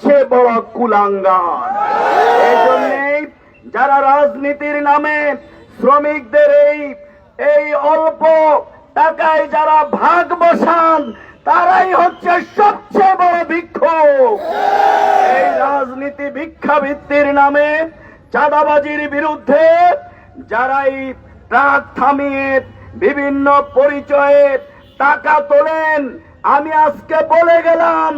সবচেয়ে বড় কুলাঙ্গার। এই জন্যেই যারা রাজনীতির নামে শ্রমিকদের এই এই অল্প টাকায় যারা ভাগ বসান, তারাই হচ্ছে সবচেয়ে বড় বিক্ষোভ। এই রাজনীতি ভিক্ষাবৃত্তির নামে চাঁদাবাজির বিরুদ্ধে যারাই ট্রাক থামিয়ে বিভিন্ন পরিচয়ে টাকা তোলেন, আমি আজকে বলে গেলাম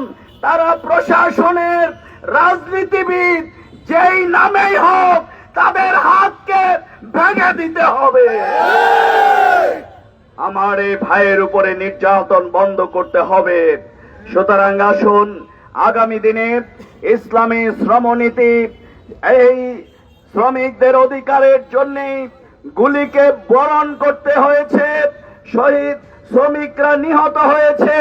তারা প্রশাসনের রাজনীতিবিদ, যেই নামেই হোক, তাদের হাতকে ভেঙে দিতে হবে। আমার এই ভাইয়ের উপরে নির্যাতন বন্ধ করতে হবে। সুতরাং আসুন, আগামী দিনে ইসলামী শ্রমনীতি এই শ্রমিকদের অধিকারের জন্য গুলিকে বরণ করতে হয়েছে, শহীদ শ্রমিকরা নিহত হয়েছে।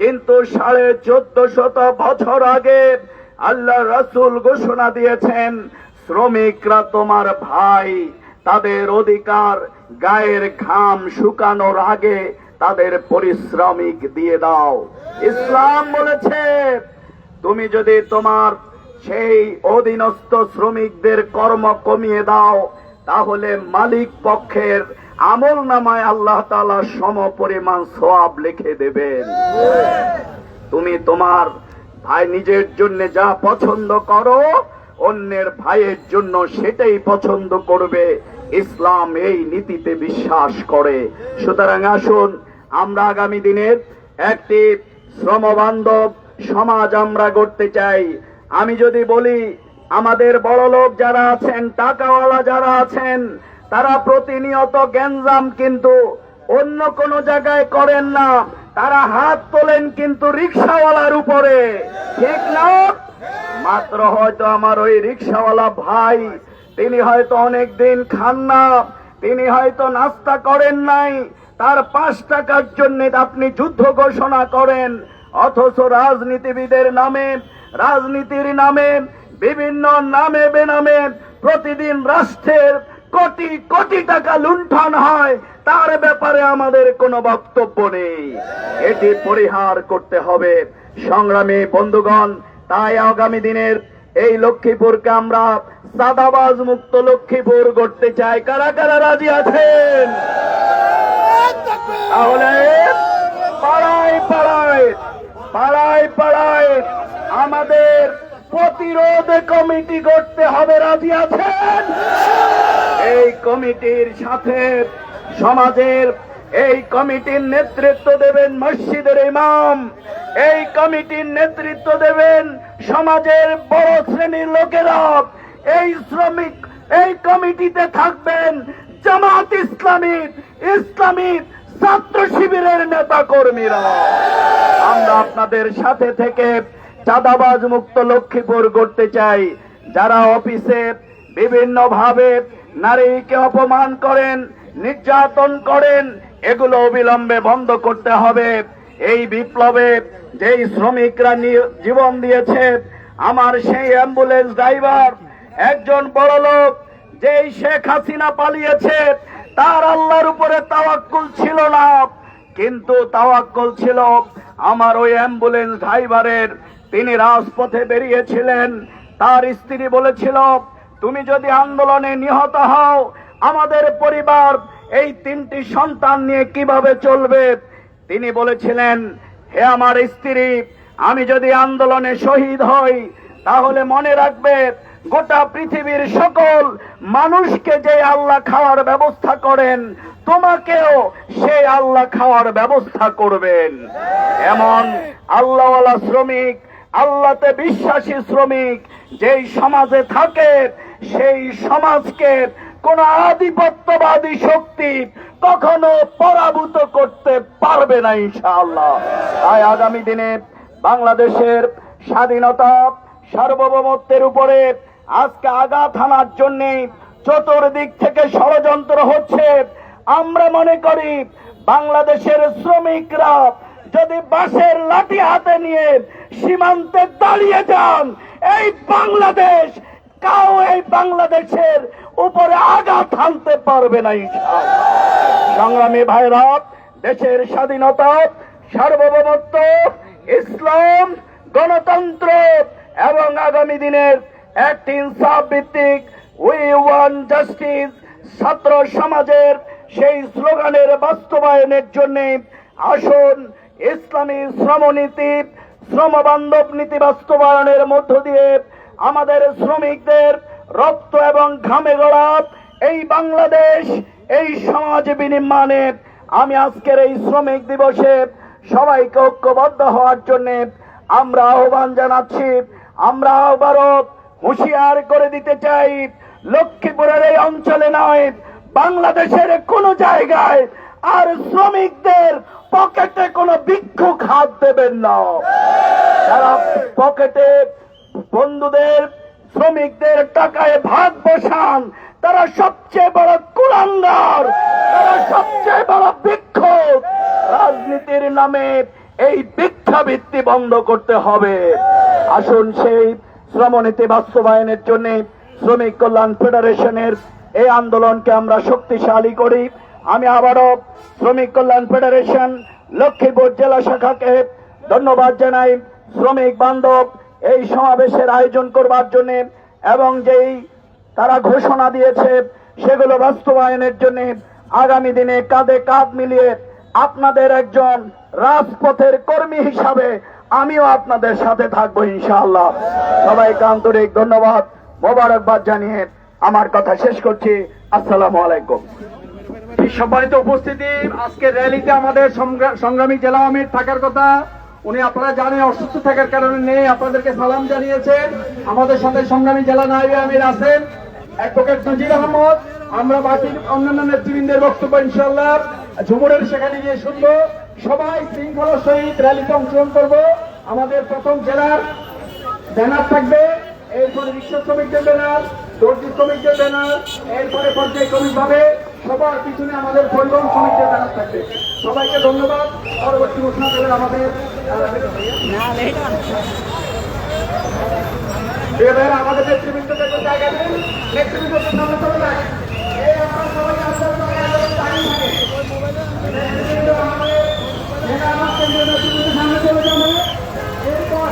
কিন্তু সাড়ে চোদ্দ শত বছর আগে আল্লাহ রাসূল ঘোষণা দিয়েছেন, শ্রমিকরা তোমার ভাই, তাদের অধিকার, গায়ের ঘাম শুকানোর আগে তাদের পরিশ্রমিক দিয়ে দাও। ইসলাম বলেছে, তুমি যদি তোমার সেই অধীনস্থ শ্রমিকদের কর্ম কমিয়ে দাও, তাহলে মালিক পক্ষের আমল নামায় আল্লাহ তাআলা সম পরিমাণ সোয়াব লিখে দেবেন। তুমি তোমার ভাই নিজের জন্য যা পছন্দ করো, অন্যের ভাইয়ের জন্য সেটাই পছন্দ করবে। ইসলাম এই নীতিতে বিশ্বাস করে। সুতরাং আসুন, আমরা আগামী দিনের একটি শ্রমবান্ধব সমাজ আমরা গড়তে চাই। আমি যদি বলি, আমাদের বড় লোক যারা আছেন, টাকাওয়ালা যারা আছেন তারা প্রতিনিয়ত গ্যাঞ্জাম কিন্তু অন্য কোন জায়গায় করেন না। তারা হাত তোলেন কিন্তু রিক্সাওয়ালার উপরে। ঠিক না? মাত্র হয়তো আমার ওই রিক্সাওয়ালা ভাই, তিনি হয়তো অনেক দিন খান না, তিনি হয়তো নাস্তা করেন নাই, তার পাঁচ টাকার জন্য আপনি যুদ্ধ ঘোষণা করেন, অথচ রাজনীতিবিদের নামে, রাজনীতির নামে, বিভিন্ন নামে বেনামে প্রতিদিন রাষ্ট্রের কোটি কোটি টাকা লুণ্ঠন হয়, তার ব্যাপারে আমাদের কোনো বক্তব্য নেই। এটি পরিহার করতে হবে। সংগ্রামী বন্ধুগণ, তাই আগামী দিনের এই লক্ষ্মীপুরকে আমরা সাদাবাজ মুক্ত লক্ষ্মীপুর করতে চাই। কারা কারা রাজি আছেন? তাহলে পাড়ায় পাড়ায় পাড়ায় পাড়ায় আমাদের প্রতিরোধ কমিটি করতে হবে। রাজি আছেন? এই কমিটির সাথে সমাজের এই কমিটির নেতৃত্ব দেবেন মসজিদের ইমাম। এই কমিটির নেতৃত্ব দেবেন সমাজের বড় শ্রেণির লোকেরা। এই শ্রমিক, এই কমিটিতে থাকবেন জামাত ইসলামী ইসলামী ছাত্র শিবিরের নেতা কর্মীরা আমরা আপনাদের সাথে থেকে চাঁদাবাজ মুক্ত লক্ষ্মীপুর করতে চাই। যারা অফিসে বিভিন্ন ভাবে নারীকে অপমান করেন, নির্যাতন করেন, এগুলো অবিলম্বে বন্ধ করতে হবে। এই বিপ্লবে যেই শ্রমিকরা জীবন দিয়েছে, আমার সেই অ্যাম্বুলেন্স ড্রাইভার, একজন বড় লোক যেই শেখ হাসিনা পালিয়েছে, তার আল্লাহর উপরে তাওয়াক্কুল ছিল না। কিন্তু তাওয়াক্কুল ছিল আমার ওই অ্যাম্বুলেন্স ড্রাইভারের। তিনি রাজপথে বেরিয়েছিলেন, তার স্ত্রী বলেছিল তুমি যদি আন্দোলনে নিহত হও, আমাদের পরিবার এই তিনটি সন্তান নিয়ে কীভাবে চলবে? তিনি বলেছিলেন, হে আমার স্ত্রী, আমি যদি আন্দোলনে শহীদ হই, তাহলে মনে রাখবে গোটা পৃথিবীর সকল মানুষকে যে আল্লাহ খাওয়ার ব্যবস্থা করেন, তোমাকেও সেই আল্লাহ খাওয়ার ব্যবস্থা করবেন। এমন আল্লাহওয়ালা শ্রমিক, আল্লাহতে বিশ্বাসী শ্রমিক যেই সমাজে থাকে সেই সমাজকে কোন আধিপত্যবাদী শক্তি কখনো পরাভূত করতে পারবে না, ইনশাআল্লাহ। তাই আগামী দিনে বাংলাদেশের স্বাধীনতা সার্বভৌমত্বের উপরে আজকে আঘাত হানার জন্য চতুর্দিক থেকে ষড়যন্ত্র হচ্ছে। আমরা মনে করি বাংলাদেশের শ্রমিকরা যদি বাঁশের লাঠি হাতে নিয়ে সীমান্তে দাঁড়িয়ে যান, এই বাংলাদেশ কাউ এই বাংলাদেশের উপরে আঘাত হানতে পারবে না। সংগ্রামী ভাইরা, দেশের স্বাধীনতা, সার্বভৌমত্ব, ইসলাম, গণতন্ত্র এবং আগামী দিনের একটি ইনসাফ ভিত্তিক উই ওয়ান জাস্টিস ছাত্র সমাজের সেই স্লোগানের বাস্তবায়নের জন্য আসুন ইসলামী শ্রমনীতি শ্রম বান্ধব নীতি বাস্তবায়নের মধ্য দিয়ে আমাদের শ্রমিকদের রক্ত এবং ঘামে গড়া এই বাংলাদেশ, এই সমাজ বিনির্মাণে আমি আজকের এই শ্রমিক দিবসে সবাইকে ঐক্যবদ্ধ হওয়ার জন্য আমরা আহ্বান জানাচ্ছি। আমরা আবারও হুঁশিয়ার করে দিতে চাই, লক্ষ্মীপুরের এই অঞ্চলে নয়, বাংলাদেশের কোন জায়গায় আর শ্রমিকদের পকেটে কোনো ভিক্ষুক হাত দেবেন না। তারা পকেটে বন্ধুদের, শ্রমিকদের টাকায় ভাগ বসান। তারা সবচেয়ে বড় কুলাঙ্গার, তারা সবচেয়ে বড় বিক্ষোভ। রাজনীতির নামে এই ভিক্ষাবৃত্তি বন্ধ করতে হবে। আসুন সেই শ্রমনীতি বাস্তবায়নের জন্য শ্রমিক কল্যাণ ফেডারেশনের এই আন্দোলনকে আমরা শক্তিশালী করি। আমি আবারও শ্রমিক কল্যাণ ফেডারেশন লক্ষ্মীপুর জেলা শাখাকে ধন্যবাদ জানাই। শ্রমিক বান্ধব এই সমাবেশের আয়োজন করবার জন্য এবং যেই তারা ঘোষণা দিয়েছে সেগুলো বাস্তবায়নের জন্য আগামী দিনে কাঁধে কাঁধ মিলিয়ে আপনাদের একজন রাজপথের কর্মী হিসাবে আমিও আপনাদের সাথে থাকব ইনশাআল্লাহ। সবাইকে আন্তরিক ধন্যবাদ, মোবারকবাদ জানিয়ে আমার কথা শেষ করছি। আসসালামু আলাইকুম। সম্মানিত উপস্থিতি, আজকের র্যালিতে আমাদের সংগ্রামী জেলা আমির থাকার কথা উনি আপনারা জানেন, অসুস্থ থাকার কারণে নেই, আপনাদেরকে সালাম জানিয়েছেন আমাদের সাথে সংগ্রামী জেলা নাইবে আমির আছেন, অ্যাডভোকেট নজির আহমদ। আমরা বাকি অন্যান্য নেতৃবৃন্দের বক্তব্য ইনশাল্লাহ ঝুমুরের সেখানে গিয়ে শুনব। সবাই শৃঙ্খলার সহিত র্যালিতে অংশগ্রহণ করব। আমাদের প্রথম জেলার ব্যানার থাকবে, এরপরে রিক্সা শ্রমিকদের ব্যানার, দর্জি শ্রমিকদের ব্যানার, এরপরে পর্যায়ক্রমিক ভাবে সবার পিছনে আমাদের পরিবহন শ্রমিকদের ব্যানার থাকবে সবাইকে ধন্যবাদ। পরবর্তী ঘোষণা করে আমাদের আমাদের নেতৃবৃন্দদের জায়গা দিন নেতৃবৃন্দ সামনে চলে যাবে। এরপর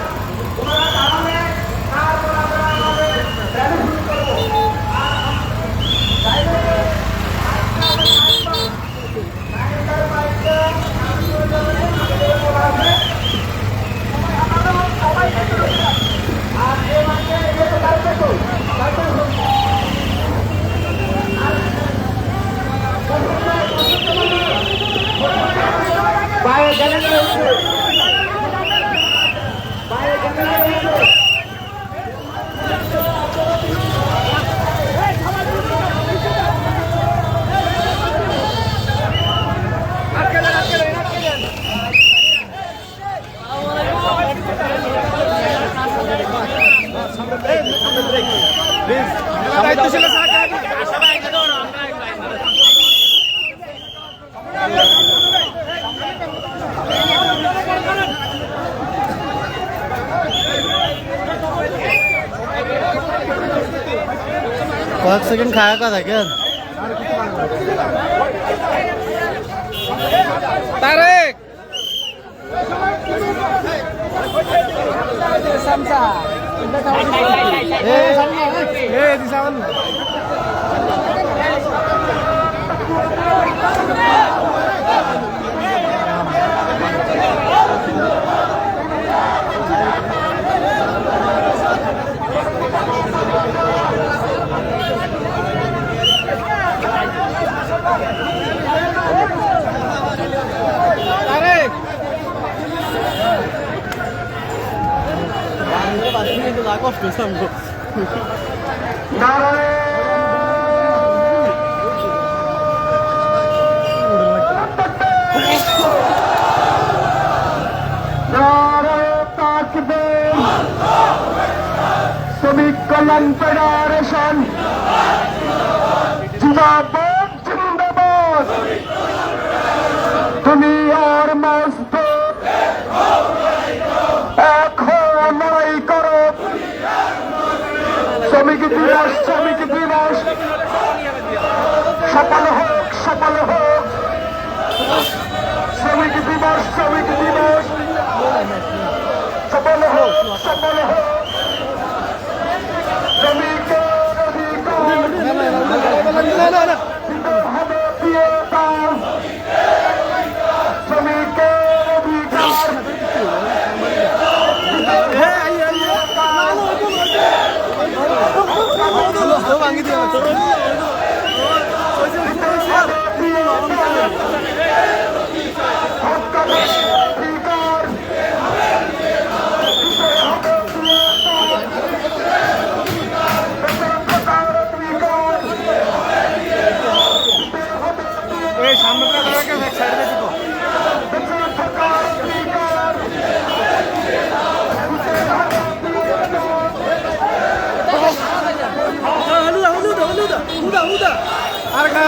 সেকেন্ড খায়া কা থাকেন এ তারেক কষ্ট সামনে শ্রমিক কল্যাণ ফেডারেশন জিন্দাবাদ শ্রমিকের দিবস শ্রমিকের দিবস সকাল হোক সকাল হোক শ্রমিক দিবস শ্রমিক দিবস সকাল হোক সকাল হোক শ্রমিক শ্রমিক 안 그래요.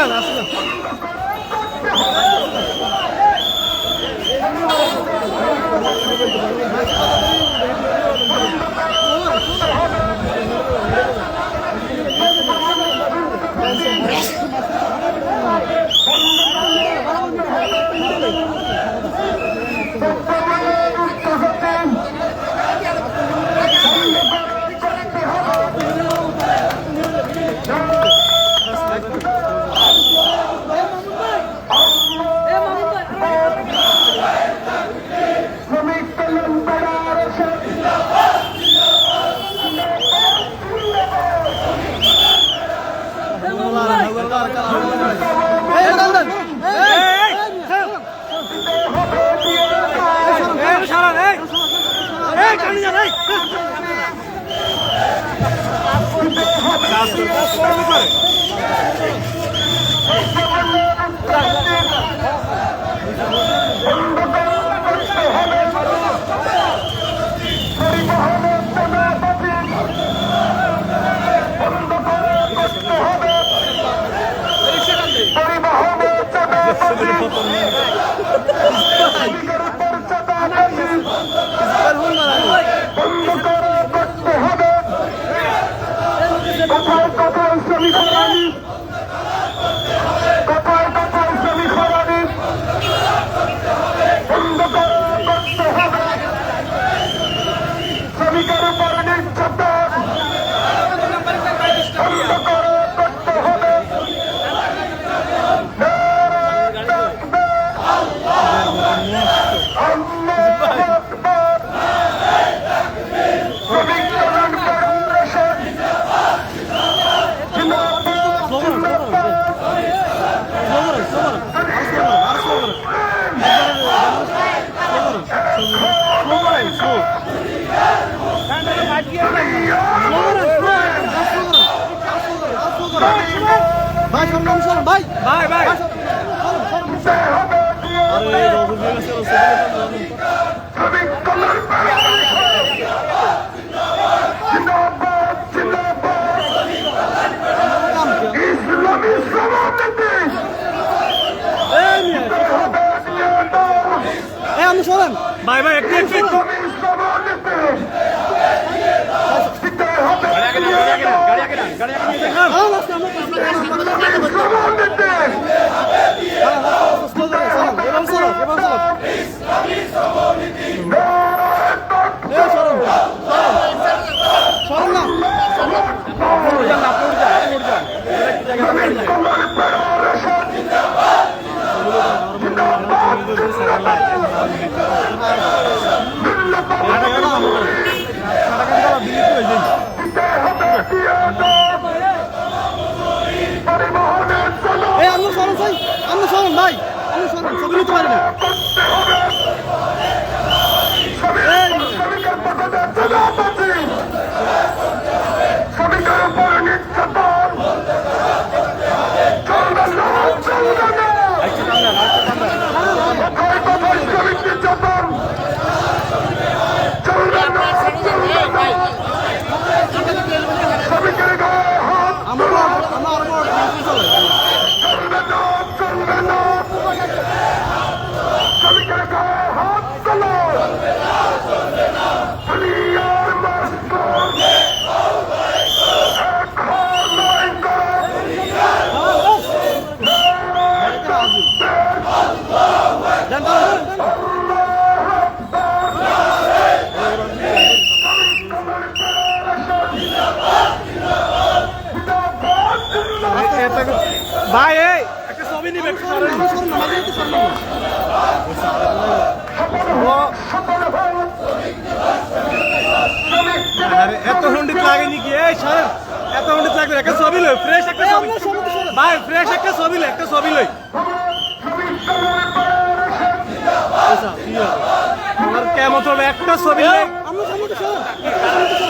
না Thank you. ভাই সম্ভ্রম সর ভাই ভাই ভাই আরে রঘুবীর আমি শোনেন ভাই ভাই একটু একটু Thank you. ভাই অনুসরণ ছবি নিতে পারে না আরে, এত হন্ডিত লাগেনি কি? এই সর এত হন্ডিত লাগবে একটা ছবি লই ফ্রেশ একটা ছবি। ভাই ফ্রেশ একটা ছবি লই, একটা ছবি লই। আমার কেমন হবে? একটা ছবি লই। ভাই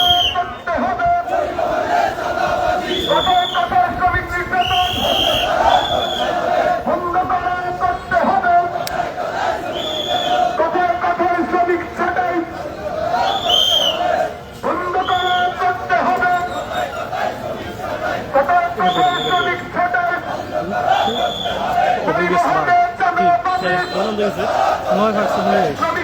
শ্রমিক ছাটাই বন্ধ করা করতে হবে কোথায় কোথায় শ্রমিক ছাটাই পরিবহনে চাঁদাবাজি, শ্রমিকের উপর